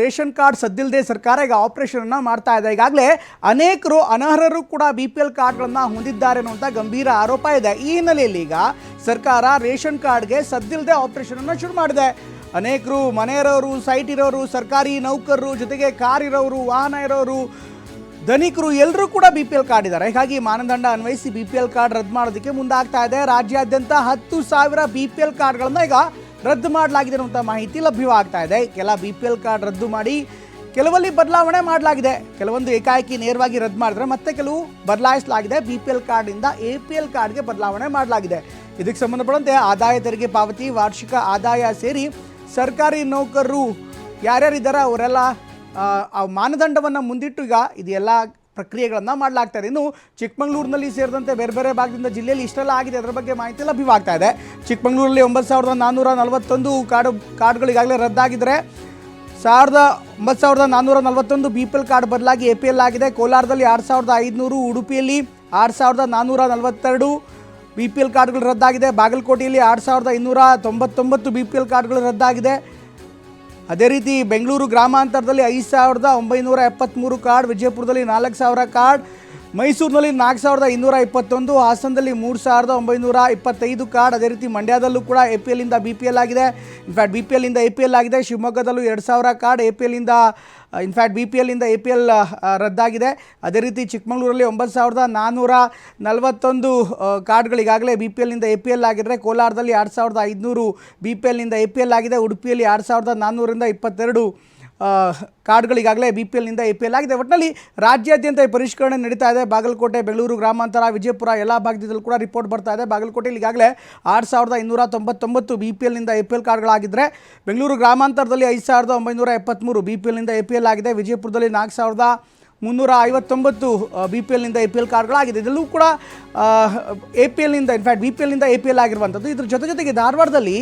Ration card ಸದ್ದಿಲ್ಲದೆ ಸರ್ಕಾರ ಈಗ operation ಅನ್ನ ಮಾಡ್ತಾ ಇದೆ. ಈಗಾಗಲೇ ಅನೇಕರು ಅನರ್ಹರು ಕೂಡ ಬಿ ಪಿ ಎಲ್ ಕಾರ್ಡ್ಗಳನ್ನ ಹೊಂದಿದ್ದಾರೆ ಅನ್ನುವಂಥ ಗಂಭೀರ ಆರೋಪ ಇದೆ. ಈ ಹಿನ್ನೆಲೆಯಲ್ಲಿ ಈಗ ಸರ್ಕಾರ ರೇಷನ್ ಕಾರ್ಡ್ಗೆ ಸದ್ದಿಲ್ಲದೆ ಆಪರೇಷನ್ ಅನ್ನ ಶುರು ಮಾಡಿದೆ. ಅನೇಕರು ಮನೆ ಇರೋರು ಸೈಟ್ ಇರೋರು, ಸರ್ಕಾರಿ ನೌಕರರು, ಜೊತೆಗೆ ಕಾರ್ ಇರೋರು, ವಾಹನ ಇರೋರು, ಧನಿಕರು ಎಲ್ಲರೂ ಕೂಡ ಬಿ ಪಿ ಎಲ್ ಕಾರ್ಡ್ ಇದ್ದಾರೆ. ಹೀಗಾಗಿ ಮಾನದಂಡ ಅನ್ವಯಿಸಿ ಬಿ ಪಿ ಎಲ್ ಕಾರ್ಡ್ ರದ್ದು ಮಾಡೋದಕ್ಕೆ ಮುಂದಾಗ್ತಾ ಇದೆ. ರಾಜ್ಯಾದ್ಯಂತ ಹತ್ತು ಸಾವಿರ ಬಿ ಪಿ ಎಲ್ ಕಾರ್ಡ್ಗಳನ್ನ ಈಗ ರದ್ದು ಮಾಡಲಾಗಿದೆ ಅನ್ನುವಂಥ ಮಾಹಿತಿ ಲಭ್ಯವಾಗ್ತಾ ಇದೆ. ಕೆಲ ಬಿ ಪಿ ಎಲ್ ಕಾರ್ಡ್ ರದ್ದು ಮಾಡಿ ಕೆಲವಲ್ಲಿ ಬದಲಾವಣೆ ಮಾಡಲಾಗಿದೆ. ಕೆಲವೊಂದು ಏಕಾಏಕಿ ನೇರವಾಗಿ ರದ್ದು ಮಾಡಿದ್ರೆ ಮತ್ತೆ ಕೆಲವು ಬದಲಾಯಿಸಲಾಗಿದೆ. ಬಿ ಪಿ ಎಲ್ ಕಾರ್ಡಿಂದ ಎ ಪಿ ಎಲ್ ಕಾರ್ಡ್ಗೆ ಬದಲಾವಣೆ ಮಾಡಲಾಗಿದೆ. ಇದಕ್ಕೆ ಸಂಬಂಧಪಟ್ಟಂತೆ ಆದಾಯ ತೆರಿಗೆ ಪಾವತಿ ವಾರ್ಷಿಕ ಆದಾಯ ಸೇರಿ ಸರ್ಕಾರಿ ನೌಕರರು ಯಾರ್ಯಾರಿದ್ದಾರೆ ಅವರೆಲ್ಲ ಆ, ಮಾನದಂಡವನ್ನು ಮುಂದಿಟ್ಟು ಈಗ ಇದೆಲ್ಲ ಪ್ರಕ್ರಿಯೆಗಳನ್ನು ಮಾಡಲಾಗ್ತಾ ಇದೆ. ಇನ್ನು ಚಿಕ್ಕಮಗಳೂರಿನಲ್ಲಿ ಸೇರಿದಂತೆ ಬೇರೆ ಬೇರೆ ಭಾಗದಿಂದ ಜಿಲ್ಲೆಯಲ್ಲಿ ಇಷ್ಟೆಲ್ಲ ಆಗಿದೆ. ಅದರ ಬಗ್ಗೆ ಮಾಹಿತಿ ಲಭ್ಯವಾಗ್ತಾ ಇದೆ. ಚಿಕ್ಕಮಗಳೂರಲ್ಲಿ ಒಂಬತ್ತು ಸಾವಿರದ ನಾನ್ನೂರ ನಲವತ್ತೊಂದು ಕಾರ್ಡು, ಕಾರ್ಡ್ಗಳಿಗಾಗಲೇ ರದ್ದಾಗಿದ್ದರೆ ಸಾವಿರದ ಒಂಬತ್ತು ಸಾವಿರದ ನಾನ್ನೂರ ನಲವತ್ತೊಂದು ಬಿ ಪಿ ಎಲ್ ಕಾರ್ಡ್ ಬದಲಾಗಿ ಎ ಪಿ ಎಲ್ ಆಗಿದೆ. ಕೋಲಾರದಲ್ಲಿ ಆರು ಸಾವಿರದ ಐದುನೂರು, ಉಡುಪಿಯಲ್ಲಿ ಆರು ಸಾವಿರದ ನಾನ್ನೂರ ನಲವತ್ತೆರಡು ಬಿ ಪಿ ಎಲ್ ಕಾರ್ಡ್ಗಳು ರದ್ದಾಗಿದೆ. ಬಾಗಲಕೋಟೆಯಲ್ಲಿ ಆರು ಸಾವಿರದ ಇನ್ನೂರ ತೊಂಬತ್ತೊಂಬತ್ತು ಬಿ ಪಿ ಎಲ್ ಕಾರ್ಡ್ಗಳು ರದ್ದಾಗಿದೆ. ಅದೇ ರೀತಿ ಬೆಂಗಳೂರು ಗ್ರಾಮಾಂತರದಲ್ಲಿ ಐದು ಸಾವಿರದ ಒಂಬೈನೂರ ಎಪ್ಪತ್ತ್ಮೂರು ಕಾರ್ಡ್ ವಿಜಯಪುರದಲ್ಲಿ ನಾಲ್ಕು ಸಾವಿರ ಕಾರ್ಡ್ ಮೈಸೂರಿನಲ್ಲಿ ನಾಲ್ಕು ಸಾವಿರದ ಇನ್ನೂರ ಇಪ್ಪತ್ತೊಂದು ಹಾಸನದಲ್ಲಿ ಮೂರು ಸಾವಿರದ ಒಂಬೈನೂರ ಇಪ್ಪತ್ತೈದು ಕಾರ್ಡ್ ಅದೇ ರೀತಿ ಮಂಡ್ಯದಲ್ಲೂ ಕೂಡ ಎ ಪಿ ಎಲ್ಲಿಂದ ಬಿ ಪಿ ಎಲ್ ಆಗಿದೆ ಇನ್ಫ್ಯಾಕ್ಟ್ ಬಿ ಪಿ ಎಲ್ಲಿಂದ ಎ ಪಿ ಎಲ್ ಆಗಿದೆ ಶಿವಮೊಗ್ಗದಲ್ಲೂ ಎರಡು ಸಾವಿರ ಕಾರ್ಡ್ ಎ ಪಿ ಎಲ್ಲಿಂದ ಇನ್ಫ್ಯಾಕ್ಟ್ ಬಿ ಪಿ ಎಲ್ಲಿಂದ ಎ ಪಿ ಎಲ್ ರದ್ದಾಗಿದೆ ಅದೇ ರೀತಿ ಚಿಕ್ಕಮಗಳೂರಲ್ಲಿ ಒಂಬತ್ತು ಸಾವಿರದ ನಾನ್ನೂರ ನಲವತ್ತೊಂದು ಕಾರ್ಡ್ಗಳಿಗಾಗಲೇ ಬಿ ಪಿ ಎಲ್ನಿಂದ ಎ ಪಿ ಎಲ್ ಆಗಿದ್ದರೆ ಕೋಲಾರದಲ್ಲಿ ಎರಡು ಸಾವಿರದ ಐದುನೂರು ಬಿ ಪಿ ಎಲ್ನಿಂದ ಎ ಪಿ ಎಲ್ ಆಗಿದೆ ಉಡುಪಿಯಲ್ಲಿ ಎರಡು ಸಾವಿರದ ನಾನ್ನೂರಿಂದ ಇಪ್ಪತ್ತೆರಡು ಆ, ಕಾರ್ಡ್ಗಳು ಈಗಾಗಲೇ ಬಿ ಪಿ ಎಲ್ನಿಂದ ಎ ಪಿ ಎಲ್ ಆಗಿದೆ ಒಟ್ಟಿನಲ್ಲಿ ರಾಜ್ಯಾದ್ಯಂತ ಈ ಪರಿಷ್ಕರಣೆ ನಡೀತಾ ಇದೆ ಬಾಗಲಕೋಟೆ ಬೆಂಗಳೂರು ಗ್ರಾಮಾಂತರ ವಿಜಯಪುರ ಎಲ್ಲ ಭಾಗದಲ್ಲೂ ಕೂಡ ರಿಪೋರ್ಟ್ ಬರ್ತಾ ಇದೆ ಬಾಗಲಕೋಟೆ ಈಗಾಗಲೇ ಆರು ಸಾವಿರದ ಇನ್ನೂರ ತೊಂಬತ್ತೊಂಬತ್ತು ಬಿ ಪಿ ಎಲ್ನಿಂದ ಎ ಪಿ ಎಲ್ ಕಾರ್ಡ್ಗಳಾಗಿದ್ದರೆ ಬೆಂಗಳೂರು ಗ್ರಾಮಾಂತರದಲ್ಲಿ ಐದು ಸಾವಿರದ ಒಂಬೈನೂರ ಎಪ್ಪತ್ತ್ಮೂರು ಬಿ ಪಿ ಎಲ್ನಿಂದ ಎ ಪಿ ಎಲ್ ಆಗಿದೆ ವಿಜಯಪುರದಲ್ಲಿ ನಾಲ್ಕು ಸಾವಿರದ ಮುನ್ನೂರ ಐವತ್ತೊಂಬತ್ತು ಬಿ ಪಿ ಎಲ್ನಿಂದ ಎ ಪಿ ಎಲ್ ಕಾರ್ಡ್ಗಳಾಗಿದೆ ಇದೆಲ್ಲೂ ಕೂಡ ಎ ಪಿ ಎಲ್ನಿಂದ ಇನ್ಫ್ಯಾಕ್ಟ್ ಬಿ ಪಿ ಎಲ್ನಿಂದ ಎ ಪಿ ಎಲ್ ಆಗಿರುವಂಥದ್ದು ಇದ್ರ ಜೊತೆ ಜೊತೆಗೆ ಧಾರವಾಡದಲ್ಲಿ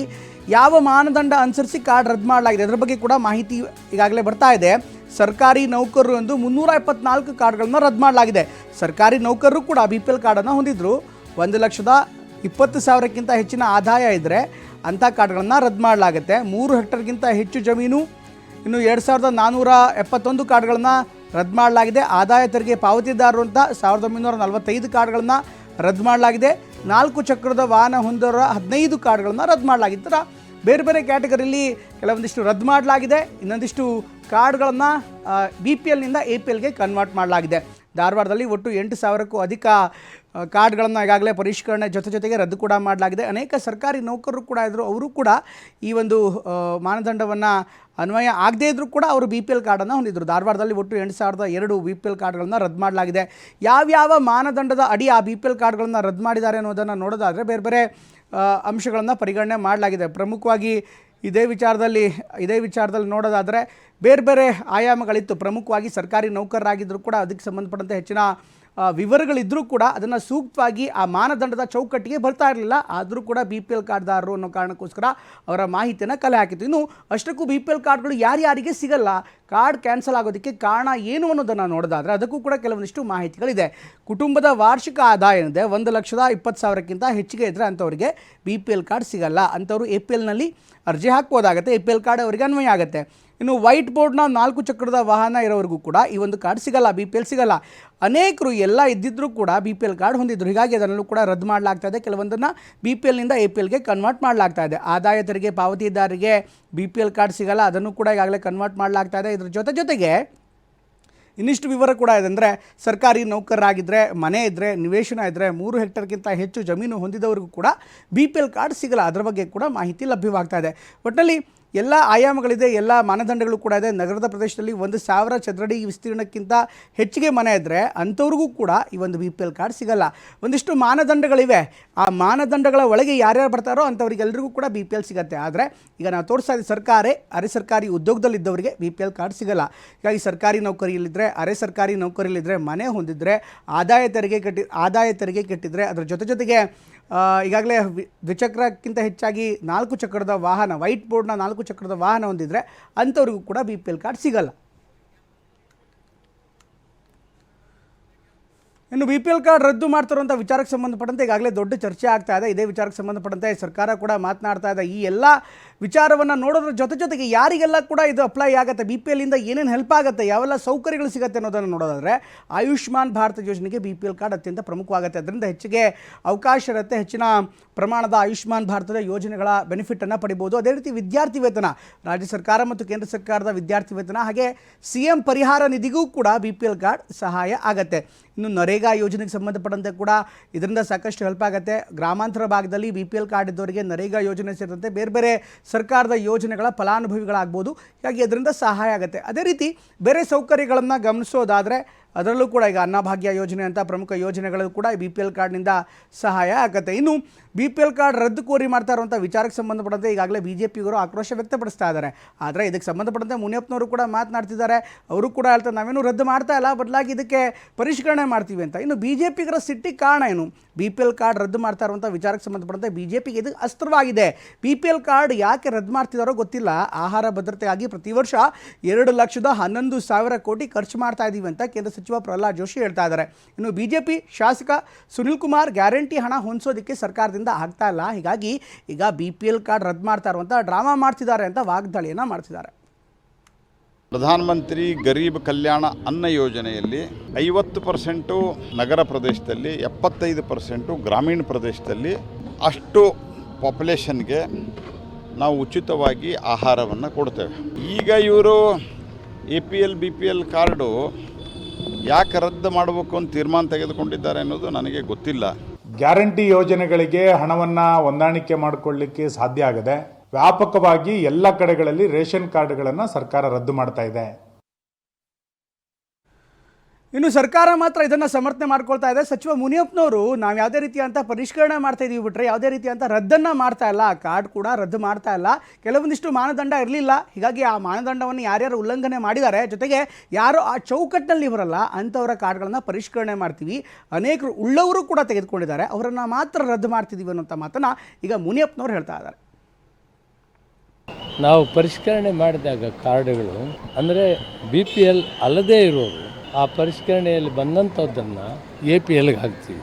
ಯಾವ ಮಾನದಂಡ ಅನುಸರಿಸಿ ಕಾರ್ಡ್ ರದ್ದು ಮಾಡಲಾಗಿದೆ? ಅದರ ಬಗ್ಗೆ ಕೂಡ ಮಾಹಿತಿ ಈಗಾಗಲೇ ಬರ್ತಾ ಇದೆ. ಸರ್ಕಾರಿ ನೌಕರರು ಎಂದು ಮುನ್ನೂರ ಇಪ್ಪತ್ನಾಲ್ಕು ಕಾರ್ಡ್ಗಳನ್ನು ರದ್ದು ಮಾಡಲಾಗಿದೆ. ಸರ್ಕಾರಿ ನೌಕರರು ಕೂಡ ಬಿ ಪಿ ಎಲ್ ಕಾರ್ಡನ್ನು ಹೊಂದಿದ್ರು. ಒಂದು ಲಕ್ಷದ ಇಪ್ಪತ್ತು ಸಾವಿರಕ್ಕಿಂತ ಹೆಚ್ಚಿನ ಆದಾಯ ಇದ್ದರೆ ಅಂಥ ಕಾರ್ಡ್ಗಳನ್ನು ರದ್ದು ಮಾಡಲಾಗುತ್ತೆ. ಮೂರು ಹೆಕ್ಟರ್ಗಿಂತ ಹೆಚ್ಚು ಜಮೀನು, ಇನ್ನು ಎರಡು ಸಾವಿರದ ನಾನ್ನೂರ ಎಪ್ಪತ್ತೊಂದು ಕಾರ್ಡ್ಗಳನ್ನು ರದ್ದು ಮಾಡಲಾಗಿದೆ. ಆದಾಯ ತೆರಿಗೆ ಪಾವತಿದಾರರು ಅಂತ ಸಾವಿರದ ಒಂಬೈನೂರ ನಲವತ್ತೈದು ಕಾರ್ಡ್ಗಳನ್ನು ರದ್ದು ಮಾಡಲಾಗಿದೆ. ನಾಲ್ಕು ಚಕ್ರದ ವಾಹನ ಹೊಂದಿರುವ ಹದಿನೈದು ಕಾರ್ಡ್ಗಳನ್ನು ರದ್ದು ಮಾಡಲಾಗಿದೆ ಈ ಥರ ಬೇರೆ ಬೇರೆ ಕ್ಯಾಟಗರಿಲಿ ಕೆಲವೊಂದಿಷ್ಟು ರದ್ದು ಮಾಡಲಾಗಿದೆ. ಇನ್ನೊಂದಿಷ್ಟು ಕಾರ್ಡ್ಗಳನ್ನು ಬಿ ಪಿ ಎಲ್ನಿಂದ ಎ ಪಿ ಎಲ್ಗೆ ಕನ್ವರ್ಟ್ ಮಾಡಲಾಗಿದೆ. ಧಾರವಾಡದಲ್ಲಿ ಒಟ್ಟು ಎಂಟು ಸಾವಿರಕ್ಕೂ ಅಧಿಕ ಕಾರ್ಡ್ಗಳನ್ನು ಈಗಾಗಲೇ ಪರಿಷ್ಕರಣೆ ಜೊತೆ ಜೊತೆಗೆ ರದ್ದು ಕೂಡ ಮಾಡಲಾಗಿದೆ. ಅನೇಕ ಸರ್ಕಾರಿ ನೌಕರರು ಕೂಡ ಇದ್ದರು ಅವರು ಕೂಡ ಈ ಒಂದು ಮಾನದಂಡವನ್ನು ಅನ್ವಯ ಆಗದೇ ಇದ್ದರೂ ಕೂಡ ಅವರು ಬಿ ಪಿ ಎಲ್ ಕಾರ್ಡನ್ನು ಹೊಂದಿದ್ದರು ಧಾರವಾಡದಲ್ಲಿ ಒಟ್ಟು ಎಂಟು ಸಾವಿರದ ಎರಡು ಬಿ ಪಿ ಎಲ್ ಕಾರ್ಡ್ಗಳನ್ನು ರದ್ದು ಮಾಡಲಾಗಿದೆ. ಯಾವ್ಯಾವ ಮಾನದಂಡದ ಅಡಿ ಆ ಬಿ ಪಿ ಎಲ್ ಕಾರ್ಡ್ಗಳನ್ನು ರದ್ದು ಮಾಡಿದ್ದಾರೆ ಅನ್ನೋದನ್ನು ನೋಡೋದಾದರೆ ಬೇರೆ ಬೇರೆ ಅಂಶಗಳನ್ನು ಪರಿಗಣನೆ ಮಾಡಲಾಗಿದೆ. ಪ್ರಮುಖವಾಗಿ ಇದೇ ವಿಚಾರದಲ್ಲಿ ಇದೇ ವಿಚಾರದಲ್ಲಿ ನೋಡೋದಾದರೆ ಬೇರೆ ಬೇರೆ ಆಯಾಮಗಳಿತ್ತು. ಪ್ರಮುಖವಾಗಿ ಸರ್ಕಾರಿ ನೌಕರರಾಗಿದ್ದರೂ ಕೂಡ ಅದಕ್ಕೆ ಸಂಬಂಧಪಟ್ಟಂತೆ ಹೆಚ್ಚಿನ ವಿವರಗಳಿದ್ದರೂ ಕೂಡ ಅದನ್ನು ಸೂಕ್ತವಾಗಿ ಆ ಮಾನದಂಡದ ಚೌಕಟ್ಟಿಗೆ ಬರ್ತಾ ಇರಲಿಲ್ಲ. ಆದರೂ ಕೂಡ ಬಿ ಪಿ ಎಲ್ ಕಾರ್ಡ್ದಾರರು ಅನ್ನೋ ಕಾರಣಕ್ಕೋಸ್ಕರ ಅವರ ಮಾಹಿತಿಯನ್ನು ಕಲೆ ಹಾಕಿತ್ತು. ಇನ್ನು ಅಷ್ಟಕ್ಕೂ ಬಿ ಪಿ ಎಲ್ ಕಾರ್ಡ್ಗಳು ಯಾರ್ಯಾರಿಗೆ ಸಿಗಲ್ಲ, ಕಾರ್ಡ್ ಕ್ಯಾನ್ಸಲ್ ಆಗೋದಕ್ಕೆ ಕಾರಣ ಏನು ಅನ್ನೋದನ್ನು ನೋಡೋದಾದರೆ ಅದಕ್ಕೂ ಕೂಡ ಕೆಲವೊಂದಿಷ್ಟು ಮಾಹಿತಿಗಳಿದೆ. ಕುಟುಂಬದ ವಾರ್ಷಿಕ ಆದಾಯ ಏನಿದೆ, ಒಂದು ಲಕ್ಷದ ಇಪ್ಪತ್ತು ಸಾವಿರಕ್ಕಿಂತ ಹೆಚ್ಚಿಗೆ ಇದ್ದರೆ ಅಂಥವ್ರಿಗೆ ಬಿ ಪಿ ಎಲ್ ಕಾರ್ಡ್ ಸಿಗಲ್ಲ. ಅಂಥವ್ರು ಎ ಪಿ ಎಲ್ನಲ್ಲಿ ಅರ್ಜಿ ಹಾಕ್ಬೋದಾಗುತ್ತೆ. ಎ ಪಿ ಎಲ್ ಕಾರ್ಡ್ ಅವರಿಗೆ ಅನ್ವಯ ಆಗುತ್ತೆ. ಇನ್ನು ವೈಟ್ ಬೋರ್ಡ್ನ ನಾಲ್ಕು ಚಕ್ರದ ವಾಹನ ಇರೋವರೆಗೂ ಕೂಡ ಈ ಒಂದು ಕಾರ್ಡ್ ಸಿಗಲ್ಲ ಬಿ ಪಿ ಎಲ್ ಸಿಗಲ್ಲ. ಅನೇಕರು ಎಲ್ಲ ಇದ್ದಿದ್ದರೂ ಕೂಡ ಬಿ ಪಿ ಎಲ್ ಕಾರ್ಡ್ ಹೊಂದಿದ್ರು. ಹೀಗಾಗಿ ಅದನ್ನು ಕೂಡ ರದ್ದು ಮಾಡಲಾಗ್ತಾ ಇದೆ. ಕೆಲವೊಂದನ್ನು ಬಿ ಪಿ ಎಲ್ನಿಂದ ಎ ಪಿ ಎಲ್ಗೆ ಕನ್ವರ್ಟ್ ಮಾಡಲಾಗ್ತಾ ಇದೆ. ಆದಾಯ ತೆರಿಗೆ ಪಾವತಿದಾರರಿಗೆ ಬಿ ಪಿ ಎಲ್ ಕಾರ್ಡ್ ಸಿಗಲ್ಲ. ಅದನ್ನು ಕೂಡ ಈಗಾಗಲೇ ಕನ್ವರ್ಟ್ ಮಾಡಲಾಗ್ತಾ ಇದೆ. ಇದ್ರ ಜೊತೆ ಜೊತೆಗೆ ಇನ್ನಿಷ್ಟು ವಿವರ ಕೂಡ ಇದೆ. ಅಂದರೆ ಸರ್ಕಾರಿ ನೌಕರರಾಗಿದ್ದರೆ ಮನೆ ಇದ್ದರೆ ನಿವೇಶನ ಇದ್ದರೆ ಮೂರು ಹೆಕ್ಟರ್ಗಿಂತ ಹೆಚ್ಚು ಜಮೀನು ಹೊಂದಿದವರಿಗೂ ಕೂಡ ಬಿ ಪಿ ಎಲ್ ಕಾರ್ಡ್ ಸಿಗಲ್ಲ. ಅದರ ಬಗ್ಗೆ ಕೂಡ ಮಾಹಿತಿ ಲಭ್ಯವಾಗ್ತಾ ಇದೆ. ಒಟ್ಟಿನಲ್ಲಿ ಎಲ್ಲ ಆಯಾಮಗಳಿದೆ, ಎಲ್ಲ ಮಾನದಂಡಗಳು ಕೂಡ ಇದೆ. ನಗರದ ಪ್ರದೇಶದಲ್ಲಿ ಒಂದು ಸಾವಿರ ಚದರಡಿ ವಿಸ್ತೀರ್ಣಕ್ಕಿಂತ ಹೆಚ್ಚಿಗೆ ಮನೆ ಇದ್ದರೆ ಅಂಥವ್ರಿಗೂ ಕೂಡ ಈ ಒಂದು ಬಿ ಪಿ ಎಲ್ ಕಾರ್ಡ್ ಸಿಗಲ್ಲ. ಒಂದಿಷ್ಟು ಮಾನದಂಡಗಳಿವೆ. ಆ ಮಾನದಂಡಗಳ ಒಳಗೆ ಯಾರ್ಯಾರು ಬರ್ತಾರೋ ಅಂಥವ್ರಿಗೆಲ್ಲರಿಗೂ ಕೂಡ ಬಿ ಪಿ ಎಲ್ ಸಿಗುತ್ತೆ. ಆದರೆ ಈಗ ನಾವು ತೋರಿಸ್ತಾ ಇದ್ದೀವಿ ಸರ್ಕಾರಿ, ಅರೆ ಸರ್ಕಾರಿ ಉದ್ಯೋಗದಲ್ಲಿದ್ದವರಿಗೆ ಬಿ ಪಿ ಎಲ್ ಕಾರ್ಡ್ ಸಿಗಲ್ಲ. ಹೀಗಾಗಿ ಸರ್ಕಾರಿ ನೌಕರಿಯಲ್ಲಿದ್ದರೆ ಅರೆ ಸರ್ಕಾರಿ ನೌಕರಿಯಲ್ಲಿದ್ದರೆ ಮನೆ ಹೊಂದಿದ್ರೆ, ಆದಾಯ ತೆರಿಗೆ ಕಟ್ಟಿ, ಆದಾಯ ತೆರಿಗೆ ಕಟ್ಟಿದರೆ, ಅದರ ಜೊತೆ ಜೊತೆಗೆ ಈಗಾಗಲೇ ದ್ವಿಚಕ್ರಕ್ಕಿಂತ ಹೆಚ್ಚಾಗಿ ನಾಲ್ಕು ಚಕ್ರದ ವಾಹನ ವೈಟ್ ಬೋರ್ಡ್ನ ನಾಲ್ಕು ಚಕ್ರದ ವಾಹನ ಹೊಂದಿದ್ರೆ ಅಂಥವ್ರಿಗೂ ಕೂಡ ಬಿ ಪಿ ಎಲ್ ಕಾರ್ಡ್ ಸಿಗಲ್ಲ. ಇನ್ನು ಬಿ ಪಿ ಎಲ್ ಕಾರ್ಡ್ ರದ್ದು ಮಾಡ್ತಿರುವಂಥ ವಿಚಾರಕ್ಕೆ ಸಂಬಂಧಪಟ್ಟಂತೆ ಈಗಾಗಲೇ ದೊಡ್ಡ ಚರ್ಚೆ ಆಗ್ತಾ ಇದೆ. ಇದೇ ವಿಚಾರಕ್ಕೆ ಸಂಬಂಧಪಟ್ಟಂತೆ ಸರ್ಕಾರ ಕೂಡ ಮಾತನಾಡ್ತಾ ಇದೆ. ಈ ಎಲ್ಲ ವಿಚಾರವನ್ನು ನೋಡೋದ್ರ ಜೊತೆ ಜೊತೆಗೆ ಯಾರಿಗೆಲ್ಲ ಕೂಡ ಇದು ಅಪ್ಲೈ ಆಗುತ್ತೆ? ಬಿ ಪಿ ಎಲ್ಲಿಂದ ಏನೇನು ಹೆಲ್ಪ್ ಆಗುತ್ತೆ? ಯಾವೆಲ್ಲ ಸೌಕರ್ಯಗಳು ಸಿಗುತ್ತೆ ಅನ್ನೋದನ್ನು ನೋಡೋದಾದರೆ, ಆಯುಷ್ಮಾನ್ ಭಾರತ ಯೋಜನೆಗೆ ಬಿ ಪಿ ಎಲ್ ಕಾರ್ಡ್ ಅತ್ಯಂತ ಪ್ರಮುಖವಾಗುತ್ತೆ. ಅದರಿಂದ ಹೆಚ್ಚಿಗೆ ಅವಕಾಶ ಇರುತ್ತೆ. ಹೆಚ್ಚಿನ ಪ್ರಮಾಣದ ಆಯುಷ್ಮಾನ್ ಭಾರತದ ಯೋಜನೆಗಳ ಬೆನಿಫಿಟನ್ನು ಪಡಿಬೋದು. ಅದೇ ರೀತಿ ವಿದ್ಯಾರ್ಥಿ ವೇತನ, ರಾಜ್ಯ ಸರ್ಕಾರ ಮತ್ತು ಕೇಂದ್ರ ಸರ್ಕಾರದ ವಿದ್ಯಾರ್ಥಿ ವೇತನ ಹಾಗೆ ಸಿ ಎಂ ಪರಿಹಾರ ನಿಧಿಗೂ ಕೂಡ ಬಿ ಪಿ ಎಲ್ ಕಾರ್ಡ್ ಸಹಾಯ ಆಗುತ್ತೆ. ಇನ್ನು ನರೇಗಾ ಯೋಜನೆಗೆ ಸಂಬಂಧಪಟ್ಟಂತೆ ಕೂಡ ಇದರಿಂದ ಸಾಕಷ್ಟು ಹೆಲ್ಪ್ ಆಗುತ್ತೆ. ಗ್ರಾಮಾಂತರ ಭಾಗದಲ್ಲಿ ಬಿ ಪಿ ಎಲ್ ಕಾರ್ಡ್ ಇದ್ದವರಿಗೆ ನರೇಗಾ ಯೋಜನೆ ಸೇರಿದಂತೆ ಬೇರೆ ಬೇರೆ ಸರ್ಕಾರದ ಯೋಜನೆಗಳ ಫಲಾನುಭವಿಗಳಾಗ್ಬೋದು. ಹೀಗಾಗಿ ಅದರಿಂದ ಸಹಾಯ ಆಗುತ್ತೆ. ಅದೇ ರೀತಿ ಬೇರೆ ಸೌಕರ್ಯಗಳನ್ನು ಗಮನಿಸೋದಾದರೆ ಅದರಲ್ಲೂ ಕೂಡ ಈಗ ಅನ್ನಭಾಗ್ಯ ಯೋಜನೆ ಅಂತ ಪ್ರಮುಖ ಯೋಜನೆಗಳು ಕೂಡ ಬಿ ಪಿ ಎಲ್ ಕಾರ್ಡ್ನಿಂದ ಸಹಾಯ ಆಗುತ್ತೆ. ಇನ್ನು ಬಿ ಪಿ ಎಲ್ ಕಾರ್ಡ್ ರದ್ದು ಕೋರಿ ಮಾಡ್ತಾ ಇರುವಂಥ ವಿಚಾರಕ್ಕೆ ಸಂಬಂಧಪಟ್ಟಂತೆ ಈಗಾಗಲೇ ಬಿ ಜೆ ಪಿಗರು ಆಕ್ರೋಶ ವ್ಯಕ್ತಪಡಿಸ್ತಾ ಇದ್ದಾರೆ. ಆದರೆ ಇದಕ್ಕೆ ಸಂಬಂಧಪಟ್ಟಂತೆ ಮುನಿಯಪ್ಪನವರು ಕೂಡ ಮಾತನಾಡ್ತಿದ್ದಾರೆ. ಅವರು ಕೂಡ ಹೇಳ್ತಾರೆ, ನಾವೇನು ರದ್ದು ಮಾಡ್ತಾ ಇಲ್ಲ. ಬದಲಾಗಿ ಇದಕ್ಕೆ ಪರಿಷ್ಕರಣೆ ಮಾಡ್ತೀವಿ ಅಂತ. ಇನ್ನು ಬಿ ಜೆ ಪಿಗರ ಸಿಟ್ಟಿಗೆ ಕಾರಣ ಏನು? ಬಿ ಪಿ ಎಲ್ ಕಾರ್ಡ್ ರದ್ದು ಮಾಡ್ತಾ ಇರುವಂಥ ವಿಚಾರಕ್ಕೆ ಸಂಬಂಧಪಟ್ಟಂತೆ ಬಿ ಜೆ ಪಿಗೆ ಇದು ಅಸ್ತ್ರವಾಗಿದೆ. ಬಿ ಪಿ ಎಲ್ ಕಾರ್ಡ್ ಯಾಕೆ ರದ್ದು ಮಾಡ್ತಿದಾರೋ ಗೊತ್ತಿಲ್ಲ. ಆಹಾರ ಭದ್ರತೆಗಾಗಿ ಪ್ರತಿ ವರ್ಷ ಎರಡು ಲಕ್ಷದ ಹನ್ನೊಂದು ಸಾವಿರ ಕೋಟಿ ಖರ್ಚು ಮಾಡ್ತಾ ಇದ್ದೀವಿ ಅಂತ ಕೇಂದ್ರ ಸಚಿವ ಪ್ರಹ್ಲಾದ್ ಜೋಶಿ ಹೇಳ್ತಾ ಇದ್ದಾರೆ. ಇನ್ನು ಬಿ ಜೆ ಪಿ ಶಾಸಕ ಸುನಿಲ್ ಕುಮಾರ್ ಗ್ಯಾರಂಟಿ ಹಣ ಹೊಂದಿಸೋದಕ್ಕೆ ಸರ್ಕಾರದಿಂದ ಆಗ್ತಾ ಇಲ್ಲ. ಹೀಗಾಗಿ ಈಗ ಬಿ ಪಿ ಎಲ್ ಕಾರ್ಡ್ ರದ್ದು ಮಾಡ್ತಾ ಇರುವಂಥ ಡ್ರಾಮಾ ಮಾಡ್ತಿದ್ದಾರೆ ಅಂತ ವಾಗ್ದಾಳಿಯನ್ನು ಮಾಡ್ತಿದ್ದಾರೆ. ಪ್ರಧಾನಮಂತ್ರಿ ಗರೀಬ್ ಕಲ್ಯಾಣ ಅನ್ನ ಯೋಜನೆಯಲ್ಲಿ ಐವತ್ತು ಪರ್ಸೆಂಟು ನಗರ ಪ್ರದೇಶದಲ್ಲಿ, ಎಪ್ಪತ್ತೈದು ಪರ್ಸೆಂಟು ಗ್ರಾಮೀಣ ಪ್ರದೇಶದಲ್ಲಿ ಅಷ್ಟು ಪಾಪ್ಯುಲೇಷನ್ಗೆ ನಾವು ಉಚಿತವಾಗಿ ಆಹಾರವನ್ನು ಕೊಡ್ತೇವೆ. ಈಗ ಇವರು A P L, B P L card ಯಾಕೆ ರದ್ದು ಮಾಡಬೇಕು ಅಂತ ತೀರ್ಮಾನ ತೆಗೆದುಕೊಂಡಿದ್ದಾರೆ ಅನ್ನೋದು ನನಗೆ ಗೊತ್ತಿಲ್ಲ. ಗ್ಯಾರಂಟಿ ಯೋಜನೆಗಳಿಗೆ ಹಣವನ್ನು ಹೊಂದಾಣಿಕೆ ಮಾಡಿಕೊಳ್ಳಿಕ್ಕೆ ಸಾಧ್ಯ ಆಗದೆ ವ್ಯಾಪಕವಾಗಿ ಎಲ್ಲ ಕಡೆಗಳಲ್ಲಿ ರೇಷನ್ ಕಾರ್ಡ್ಗಳನ್ನು ಸರ್ಕಾರ ರದ್ದು ಮಾಡ್ತಾ ಇದೆ. ಇನ್ನು ಸರ್ಕಾರ ಮಾತ್ರ ಇದನ್ನು ಸಮರ್ಥನೆ ಮಾಡ್ಕೊಳ್ತಾ ಇದೆ. ಸಚಿವ ಮುನಿಯಪ್ಪನವರು ನಾವು ಯಾವುದೇ ರೀತಿಯಂಥ ಪರಿಷ್ಕರಣೆ ಮಾಡ್ತಾ ಇದೀವಿ ಬಿಟ್ರೆ ಯಾವುದೇ ರೀತಿಯಂಥ ರದ್ದನ್ನು ಮಾಡ್ತಾ ಇಲ್ಲ. ಕಾರ್ಡ್ ಕೂಡ ರದ್ದು ಮಾಡ್ತಾ ಇಲ್ಲ. ಕೆಲವೊಂದಿಷ್ಟು ಮಾನದಂಡ ಇರಲಿಲ್ಲ. ಹೀಗಾಗಿ ಆ ಮಾನದಂಡವನ್ನು ಯಾರ್ಯಾರು ಉಲ್ಲಂಘನೆ ಮಾಡಿದ್ದಾರೆ, ಜೊತೆಗೆ ಯಾರು ಆ ಚೌಕಟ್ಟಿನಲ್ಲಿ ಬರಲ್ಲ ಅಂಥವರ ಕಾರ್ಡ್ಗಳನ್ನು ಪರಿಷ್ಕರಣೆ ಮಾಡ್ತೀವಿ. ಅನೇಕರು ಉಳ್ಳವರು ಕೂಡ ತೆಗೆದುಕೊಂಡಿದ್ದಾರೆ. ಅವರನ್ನು ಮಾತ್ರ ರದ್ದು ಮಾಡ್ತಿದ್ದೀವಿ ಅನ್ನೋಂಥ ಮಾತನ್ನು ಈಗ ಮುನಿಯಪ್ಪನವರು ಹೇಳ್ತಾ ಇದ್ದಾರೆ. ನಾವು ಪರಿಷ್ಕರಣೆ ಮಾಡಿದಾಗ ಕಾರ್ಡ್ಗಳು, ಅಂದರೆ ಬಿ ಪಿ ಎಲ್ ಅಲ್ಲದೇ ಇರೋರು, ಆ ಪರಿಷ್ಕರಣೆಯಲ್ಲಿ ಬಂದಂಥದ್ದನ್ನು ಎ ಪಿ ಎಲ್ಗೆ ಹಾಕ್ತೀವಿ.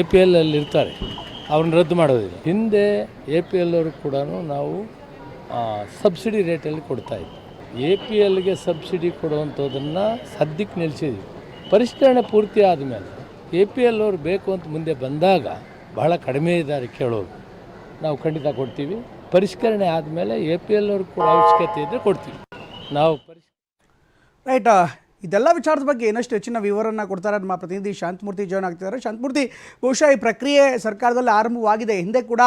ಎ ಪಿ ಎಲ್ ಅಲ್ಲಿ ಇರ್ತಾರೆ ಅವ್ರನ್ನ ರದ್ದು ಮಾಡೋದಿಲ್ಲ. ಹಿಂದೆ ಎ ಪಿ ಎಲ್ ಅವರು ಕೂಡ ನಾವು ಸಬ್ಸಿಡಿ ರೇಟಲ್ಲಿ ಕೊಡ್ತಾ ಇದ್ವಿ. ಎ ಪಿ ಎಲ್ಗೆ ಸಬ್ಸಿಡಿ ಕೊಡುವಂಥದ್ದನ್ನು ಸದ್ಯಕ್ಕೆ ನಿಲ್ಲಿಸಿದ್ವಿ ಪರಿಷ್ಕರಣೆ ಪೂರ್ತಿ ಆದಮೇಲೆ ಎ ಪಿ ಎಲ್ ಅವರು ಬೇಕು ಅಂತ ಮುಂದೆ ಬಂದಾಗ ಬಹಳ ಕಡಿಮೆ ಇದ್ದಾರೆ ಕೇಳೋರು. ನಾವು ಖಂಡಿತ ಕೊಡ್ತೀವಿ. ಪರಿಷ್ಕರಣೆ ಆದಮೇಲೆ ಎ ಪಿ ಎಲ್ ಅವ್ರಿಗೆ ಕೂಡ ಅವಶ್ಯಕತೆ ಇದ್ದರೆ ಕೊಡ್ತೀವಿ. ನಾವು ಪರಿಷ್ ರೈಟ್ ಇದೆಲ್ಲ ವಿಚಾರದ ಬಗ್ಗೆ ಇನ್ನಷ್ಟು ಹೆಚ್ಚಿನ ವಿವರವನ್ನು ಕೊಡ್ತಾರೆ ನಮ್ಮ ಪ್ರತಿನಿಧಿ ಶಾಂತಮೂರ್ತಿ ಜಾಯ್ನ್ ಆಗ್ತಿದ್ದಾರೆ. ಶಾಂತಮೂರ್ತಿ, ಬಹುಶಃ ಈ ಪ್ರಕ್ರಿಯೆ ಸರ್ಕಾರದಲ್ಲಿ ಆರಂಭವಾಗಿದೆ. ಹಿಂದೆ ಕೂಡ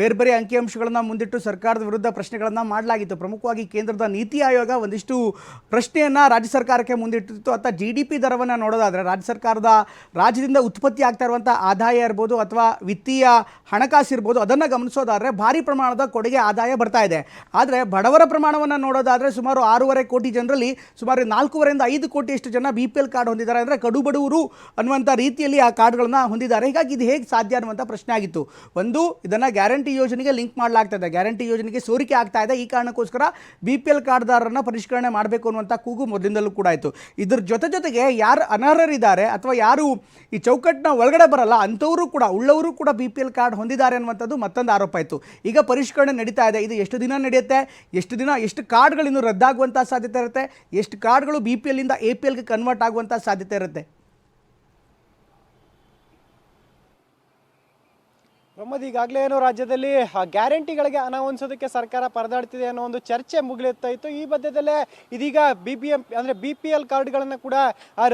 ಬೇರೆ ಬೇರೆ ಅಂಕಿಅಂಶಗಳನ್ನು ಮುಂದಿಟ್ಟು ಸರ್ಕಾರದ ವಿರುದ್ಧ ಪ್ರಶ್ನೆಗಳನ್ನು ಮಾಡಲಾಗಿತ್ತು. ಪ್ರಮುಖವಾಗಿ ಕೇಂದ್ರದ ನೀತಿ ಆಯೋಗ ಒಂದಿಷ್ಟು ಪ್ರಶ್ನೆಯನ್ನು ರಾಜ್ಯ ಸರ್ಕಾರಕ್ಕೆ ಮುಂದಿಟ್ಟಿತ್ತು. ಅಥವಾ ಜಿ ಡಿ ಪಿ ದರವನ್ನು ನೋಡೋದಾದರೆ, ರಾಜ್ಯ ಸರ್ಕಾರದ ರಾಜ್ಯದಿಂದ ಉತ್ಪತ್ತಿ ಆಗ್ತಾ ಇರುವಂಥ ಆದಾಯ ಇರ್ಬೋದು ಅಥವಾ ವಿತ್ತೀಯ ಹಣಕಾಸು ಇರ್ಬೋದು, ಅದನ್ನು ಗಮನಿಸೋದಾದರೆ ಭಾರಿ ಪ್ರಮಾಣದ ಕೊಡುಗೆ ಆದಾಯ ಬರ್ತಾ ಇದೆ. ಆದರೆ ಬಡವರ ಪ್ರಮಾಣವನ್ನು ನೋಡೋದಾದರೆ ಸುಮಾರು ಆರೂವರೆ ಕೋಟಿ ಜನರಲ್ಲಿ ಸುಮಾರು ನಾಲ್ಕೂವರೆಯಿಂದ ಐದು ಕೋಟಿಯಷ್ಟು ಜನ ಬಿ ಪಿ ಎಲ್ ಕಾರ್ಡ್ ಹೊಂದಿದ್ದಾರೆ ಅಂದರೆ ಕಡು ಬಡವರು ಅನ್ನುವಂಥ ರೀತಿಯಲ್ಲಿ ಆ ಕಾರ್ಡ್ಗಳನ್ನು ಹೊಂದಿದ್ದಾರೆ. ಹೀಗಾಗಿ ಇದು ಹೇಗೆ ಸಾಧ್ಯ ಅನ್ನುವಂಥ ಪ್ರಶ್ನೆ ಆಗಿತ್ತು. ಒಂದು, ಇದನ್ನು ಗ್ಯಾರಂಟಿ ಯೋಜನೆಗೆ ಲಿಂಕ್ ಮಾಡಲಾಗ್ತದೆ ಗ್ಯಾರಂಟಿ ಯೋಜನೆಗೆ ಸೋರಿಕೆ ಆಗ್ತಾ ಇದೆ. ಈ ಕಾರಣಕ್ಕೋಸ್ಕರ ಬಿ ಪಿ ಎಲ್ ಕಾರ್ಡ್ದಾರರನ್ನು ಪರಿಷ್ಕರಣೆ ಮಾಡಬೇಕು ಅನ್ನುವಂಥ ಕೂಗು ಮೊದಲಿಂದಲೂ ಕೂಡ ಆಯಿತು. ಇದ್ರ ಜೊತೆ ಜೊತೆಗೆ ಯಾರು ಅನರ್ಹರಿದ್ದಾರೆ ಅಥವಾ ಯಾರು ಈ ಚೌಕಟ್ಟಿನ ಒಳಗಡೆ ಬರಲ್ಲ, ಅಂಥವರು ಕೂಡ, ಉಳ್ಳವರು ಕೂಡ ಬಿ ಪಿ ಎಲ್ ಕಾರ್ಡ್ ಹೊಂದಿದ್ದಾರೆ ಅನ್ನುವಂಥದ್ದು ಮತ್ತೊಂದು ಆರೋಪ ಆಯಿತು. ಈಗ ಪರಿಷ್ಕರಣೆ ನಡೀತಾ ಇದೆ. ಇದು ಎಷ್ಟು ದಿನ ನಡೆಯುತ್ತೆ? ಎಷ್ಟು ದಿನ, ಎಷ್ಟು ಕಾರ್ಡ್ಗಳು ಇನ್ನು ರದ್ದಾಗುವಂಥ ಸಾಧ್ಯತೆ ಇರುತ್ತೆ? ಎಷ್ಟು ಕಾರ್ಡ್ಗಳು ಬಿ ಪಿ ಎಲ್ಲಿಂದ ಎ ಪಿ ಎಲ್ಗೆ ಕನ್ವರ್ಟ್ ಆಗುವಂಥ ಸಾಧ್ಯತೆ ಇರುತ್ತೆ. ಪ್ರಮೋದ್, ಈಗಾಗಲೇ ಏನೋ ರಾಜ್ಯದಲ್ಲಿ ಗ್ಯಾರಂಟಿಗಳಿಗೆ ಹಣ ಹೊಂದಿಸೋದಕ್ಕೆ ಸರ್ಕಾರ ಪರದಾಡ್ತಿದೆ ಅನ್ನೋ ಒಂದು ಚರ್ಚೆ ಮುಗಿಲುತ್ತಾ ಇತ್ತು. ಈ ಮಧ್ಯದಲ್ಲೇ ಇದೀಗ ಬಿ ಬಿ ಎಂ ಅಂದರೆ ಬಿ ಪಿ ಎಲ್ ಕಾರ್ಡ್ಗಳನ್ನು ಕೂಡ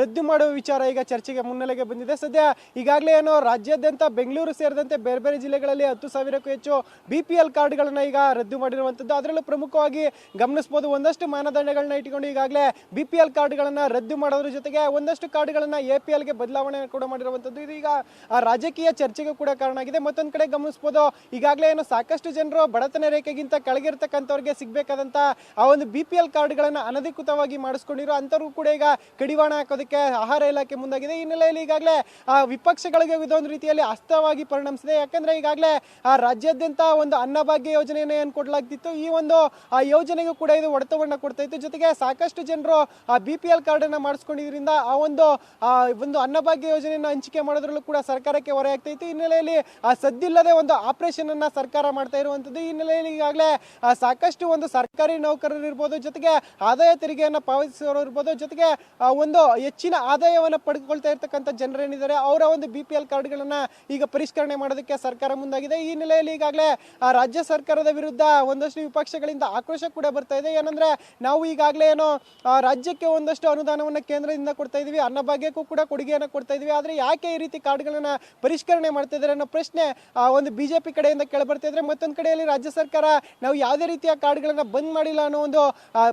ರದ್ದು ಮಾಡುವ ವಿಚಾರ ಈಗ ಚರ್ಚೆಗೆ ಮುನ್ನೆಲೆಗೆ ಬಂದಿದೆ. ಸದ್ಯ ಈಗಾಗಲೇ ಏನೋ ರಾಜ್ಯಾದ್ಯಂತ ಬೆಂಗಳೂರು ಸೇರಿದಂತೆ ಬೇರೆ ಬೇರೆ ಜಿಲ್ಲೆಗಳಲ್ಲಿ ಹತ್ತು ಸಾವಿರಕ್ಕೂ ಹೆಚ್ಚು ಬಿ ಪಿ ಎಲ್ ಕಾರ್ಡ್ಗಳನ್ನು ಈಗ ರದ್ದು ಮಾಡಿರುವಂಥದ್ದು. ಅದರಲ್ಲೂ ಪ್ರಮುಖವಾಗಿ ಗಮನಿಸ್ಬೋದು, ಒಂದಷ್ಟು ಮಾನದಂಡಗಳನ್ನ ಇಟ್ಕೊಂಡು ಈಗಾಗಲೇ ಬಿ ಪಿ ಎಲ್ ಕಾರ್ಡ್ಗಳನ್ನು ರದ್ದು ಮಾಡೋದ್ರ ಜೊತೆಗೆ ಒಂದಷ್ಟು ಕಾರ್ಡ್ಗಳನ್ನು ಎ ಪಿ ಎಲ್ಗೆ ಬದಲಾವಣೆ ಕೂಡ ಮಾಡಿರುವಂಥದ್ದು. ಇದೀಗ ರಾಜಕೀಯ ಚರ್ಚೆಗೂ ಕೂಡ ಕಾರಣ ಆಗಿದೆ. ಮತ್ತೊಂದು ಕಡೆ ಗಮನಿಸ್ಬೋದು. ಈಗಾಗಲೇ ಏನು ಸಾಕಷ್ಟು ಜನರು ಬಡತನ ರೇಖೆಗಿಂತ ಕೆಳಗಿರ್ತಕ್ಕಂಥವ್ರಿಗೆ ಸಿಗಬೇಕಾದಂಥ ಆ ಒಂದು ಬಿ ಪಿ ಎಲ್ ಕಾರ್ಡ್ಗಳನ್ನು ಅನಧಿಕೃತವಾಗಿ ಮಾಡಿಸ್ಕೊಂಡಿರೋ ಅಂಥವ್ರು ಕೂಡ ಈಗ ಕಡಿವಾಣ ಹಾಕೋದಕ್ಕೆ ಆಹಾರ ಇಲಾಖೆ ಮುಂದಾಗಿದೆ. ಈ ಹಿನ್ನೆಲೆಯಲ್ಲಿ ಈಗಾಗಲೇ, ಆ, ವಿಪಕ್ಷಗಳಿಗೆ ಇದೊಂದು ರೀತಿಯಲ್ಲಿ ಅಸ್ತವಾಗಿ ಪರಿಣಮಿಸಿದೆ. ಯಾಕಂದ್ರೆ ಈಗಾಗಲೇ, ಆ, ರಾಜ್ಯಾದ್ಯಂತ ಒಂದು ಅನ್ನಭಾಗ್ಯ ಯೋಜನೆಯನ್ನು ಏನು ಕೊಡಲಾಗ್ತಿತ್ತು, ಈ ಒಂದು, ಆ, ಯೋಜನೆಗೂ ಕೂಡ ಇದು ಒಡೆತವನ್ನ ಕೊಡ್ತಾ ಇತ್ತು. ಜೊತೆಗೆ ಸಾಕಷ್ಟು ಜನರು, ಆ ಬಿ ಪಿ ಎಲ್ ಕಾರ್ಡ್ ಅನ್ನ ಮಾಡಿಸ್ಕೊಂಡಿದ್ರಿಂದ ಆ ಒಂದು ಆ, ಒಂದು ಅನ್ನಭಾಗ್ಯ ಯೋಜನೆಯನ್ನು ಹಂಚಿಕೆ ಮಾಡೋದ್ರಲ್ಲೂ ಕೂಡ ಸರ್ಕಾರಕ್ಕೆ ಹೊರೆಯಾಗ್ತಾ ಇತ್ತು. ಹಿನ್ನೆಲೆಯಲ್ಲಿ, ಆ ಸದ್ದಿಲ್ಲದೆ ಒಂದು ಆಪರೇಷನ್ ಅನ್ನ ಸರ್ಕಾರ ಮಾಡ್ತಾ ಇರುವಂತದ್ದು ಈ ಹಿನ್ನೆಲೆಯಲ್ಲಿ ಈಗಾಗಲೇ ಸಾಕಷ್ಟು ಒಂದು ಸರ್ಕಾರಿ ನೌಕರರು ಇರ್ಬೋದು, ಜೊತೆಗೆ ಆದಾಯ ತೆರಿಗೆಯನ್ನು ಪಾವತಿಸೋರು ಇರ್ಬೋದು, ಜೊತೆಗೆ ಒಂದು ಹೆಚ್ಚಿನ ಆದಾಯವನ್ನು ಪಡೆದುಕೊಳ್ತಾ ಇರ್ತಕ್ಕಂಥ ಜನರೇನಿದ್ದಾರೆ ಅವರ ಒಂದು ಬಿ ಪಿ ಎಲ್ ಕಾರ್ಡ್ಗಳನ್ನು ಈಗ ಪರಿಷ್ಕರಣೆ ಮಾಡೋದಕ್ಕೆ ಸರ್ಕಾರ ಮುಂದಾಗಿದೆ. ಈ ಹಿನ್ನೆಲೆಯಲ್ಲಿ ಈಗಾಗಲೇ ರಾಜ್ಯ ಸರ್ಕಾರದ ವಿರುದ್ಧ ಒಂದಷ್ಟು ವಿಪಕ್ಷಗಳಿಂದ ಆಕ್ರೋಶ ಕೂಡ ಬರ್ತಾ ಇದೆ. ಏನಂದ್ರೆ, ನಾವು ಈಗಾಗಲೇ ಏನೋ ರಾಜ್ಯಕ್ಕೆ ಒಂದಷ್ಟು ಅನುದಾನವನ್ನು ಕೇಂದ್ರದಿಂದ ಕೊಡ್ತಾ ಇದೀವಿ, ಅನ್ನಭಾಗ್ಯಕ್ಕೂ ಕೂಡ ಕೊಡುಗೆಯನ್ನು ಕೊಡ್ತಾ ಇದೀವಿ. ಆದ್ರೆ ಯಾಕೆ ಈ ರೀತಿ ಕಾರ್ಡ್ಗಳನ್ನು ಪರಿಷ್ಕರಣೆ ಮಾಡ್ತಾ ಇದ್ದಾರೆ ಅನ್ನೋ ಪ್ರಶ್ನೆ ಒಂದು ಬಿಜೆಪಿ ಕಡೆಯಿಂದ ಕೇಳಬರ್ತಾ ಇದ್ರೆ ಮತ್ತೊಂದು ಕಡೆಯಲ್ಲಿ ರಾಜ್ಯ ಸರ್ಕಾರ ನಾವು ಯಾವುದೇ ರೀತಿಯ ಕಾರ್ಡ್ಗಳನ್ನ ಬಂದ್ ಮಾಡಿಲ್ಲ ಅನ್ನೋ ಒಂದು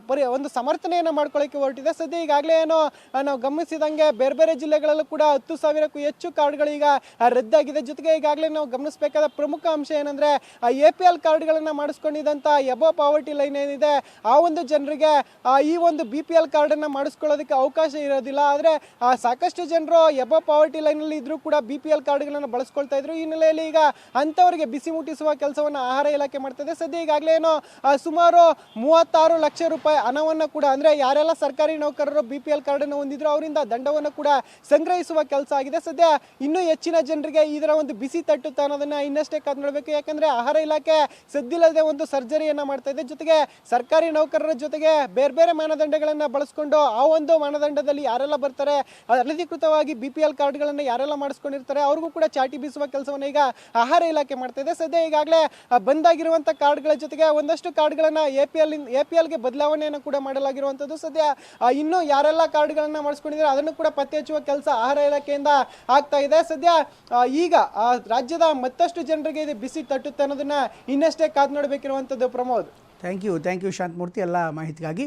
ಪರಿ, ಒಂದು ಸಮರ್ಥನೆಯನ್ನು ಮಾಡ್ಕೊಳ್ಳೋಕೆ ಹೊರಟಿದೆ. ಸದ್ಯ ಈಗಾಗಲೇ ಏನೋ ನಾವು ಗಮನಿಸಿದಂಗೆ ಬೇರೆ ಬೇರೆ ಜಿಲ್ಲೆಗಳಲ್ಲೂ ಕೂಡ ಹತ್ತು ಸಾವಿರಕ್ಕೂ ಹೆಚ್ಚು ಕಾರ್ಡ್ಗಳು ಈಗ ರದ್ದಾಗಿದೆ. ಜೊತೆಗೆ ಈಗಾಗಲೇ ನಾವು ಗಮನಿಸಬೇಕಾದ ಪ್ರಮುಖ ಅಂಶ ಏನಂದ್ರೆ ಎ ಪಿ ಎಲ್ ಕಾರ್ಡ್ಗಳನ್ನು ಮಾಡಿಸ್ಕೊಂಡಿದ್ದಂತ ಎಬೋ ಪಾವರ್ಟಿ ಲೈನ್ ಏನಿದೆ, ಆ ಒಂದು ಜನರಿಗೆ ಈ ಒಂದು ಬಿ ಪಿ ಎಲ್ ಕಾರ್ಡನ್ನು ಮಾಡಿಸ್ಕೊಳ್ಳೋದಕ್ಕೆ ಅವಕಾಶ ಇರೋದಿಲ್ಲ. ಆದರೆ ಸಾಕಷ್ಟು ಜನರು ಎಬೋ ಪಾವರ್ಟಿ ಲೈನಲ್ಲಿ ಇದ್ರೂ ಕೂಡ ಬಿ ಪಿ ಎಲ್ ಕಾರ್ಡ್ಗಳನ್ನು ಬಳಸ್ಕೊಳ್ತಾ ಇದ್ರು. ಈ ನೆಲೆಯಲ್ಲಿ ಈಗ ಅಂಥವರಿಗೆ ಬಿಸಿ ಮುಟ್ಟಿಸುವ ಕೆಲಸವನ್ನು ಆಹಾರ ಇಲಾಖೆ ಮಾಡ್ತದೆ ಸದ್ಯ ಈಗಾಗಲೇ ಏನೋ ಸುಮಾರು ಮೂವತ್ತಾರು ಲಕ್ಷ ರೂಪಾಯಿ ಹಣವನ್ನು ಕೂಡ, ಅಂದರೆ ಯಾರೆಲ್ಲ ಸರ್ಕಾರಿ ನೌಕರರು ಬಿ ಪಿ ಎಲ್ ಕಾರ್ಡನ್ನು ಹೊಂದಿದ್ರು ಅವರಿಂದ ದಂಡವನ್ನು ಕೂಡ ಸಂಗ್ರಹಿಸುವ ಕೆಲಸ ಆಗಿದೆ. ಸದ್ಯ ಇನ್ನೂ ಹೆಚ್ಚಿನ ಜನರಿಗೆ ಇದರ ಒಂದು ಬಿಸಿ ತಟ್ಟುತ್ತ ಅನ್ನೋದನ್ನ ಇನ್ನಷ್ಟೇ ಕಾದ್ ನೋಡಬೇಕು. ಯಾಕಂದ್ರೆ ಆಹಾರ ಇಲಾಖೆ ಸದ್ದಿಲ್ಲದೆ ಒಂದು ಸರ್ಜರಿಯನ್ನ ಮಾಡ್ತಾ ಇದೆ. ಜೊತೆಗೆ ಸರ್ಕಾರಿ ನೌಕರರ ಜೊತೆಗೆ ಬೇರೆ ಬೇರೆ ಮಾನದಂಡಗಳನ್ನ ಬಳಸ್ಕೊಂಡು ಆ ಒಂದು ಮಾನದಂಡದಲ್ಲಿ ಯಾರೆಲ್ಲ ಬರ್ತಾರೆ, ಅನಧಿಕೃತವಾಗಿ ಬಿ ಪಿ ಎಲ್ ಕಾರ್ಡ್ಗಳನ್ನು ಯಾರೆಲ್ಲ ಮಾಡಿಸ್ಕೊಂಡಿರ್ತಾರೆ, ಅವ್ರಿಗೂ ಕೂಡ ಚಾಟಿ ಬೀಸುವ ಕೆಲಸವನ್ನು ಈಗ ಆಹಾರ ಇಲಾಖೆ ಮಾಡ್ತಾ ಇದೆ. ಸದ್ಯ ಈಗಾಗಲೇ ಬಂದಾಗಿರುವಂಥ ಕಾರ್ಡ್ಗಳ ಜೊತೆಗೆ ಒಂದಷ್ಟು ಕಾರ್ಡ್ಗಳನ್ನ A P L A P ಎಲ್ಗೆ ಬದಲಾವಣೆಯನ್ನು ಕೂಡ ಮಾಡಲಾಗಿರುವಂಥದ್ದು ಸದ್ಯ ಇನ್ನೂ ಯಾರೆಲ್ಲ ಕಾರ್ಡ್ಗಳನ್ನ ಮಾಡಿಸ್ಕೊಂಡಿದ್ದಾರೆ ಅದನ್ನು ಕೂಡ ಪತ್ತೆ ಹಚ್ಚುವ ಕೆಲಸ ಆಹಾರ ಇಲಾಖೆಯಿಂದ ಆಗ್ತಾ ಇದೆ. ಸದ್ಯ ಈಗ ರಾಜ್ಯದ ಮತ್ತಷ್ಟು ಜನರಿಗೆ ಇದು ಬಿಸಿ ತಟ್ಟುತ್ತೆ ಅನ್ನೋದನ್ನ ಇನ್ನಷ್ಟೇ ಕಾದು ನೋಡಬೇಕಿರುವಂಥದ್ದು Pramod. Thank you thank you Shanthamurthy, ಎಲ್ಲ ಮಾಹಿತಿಗಾಗಿ.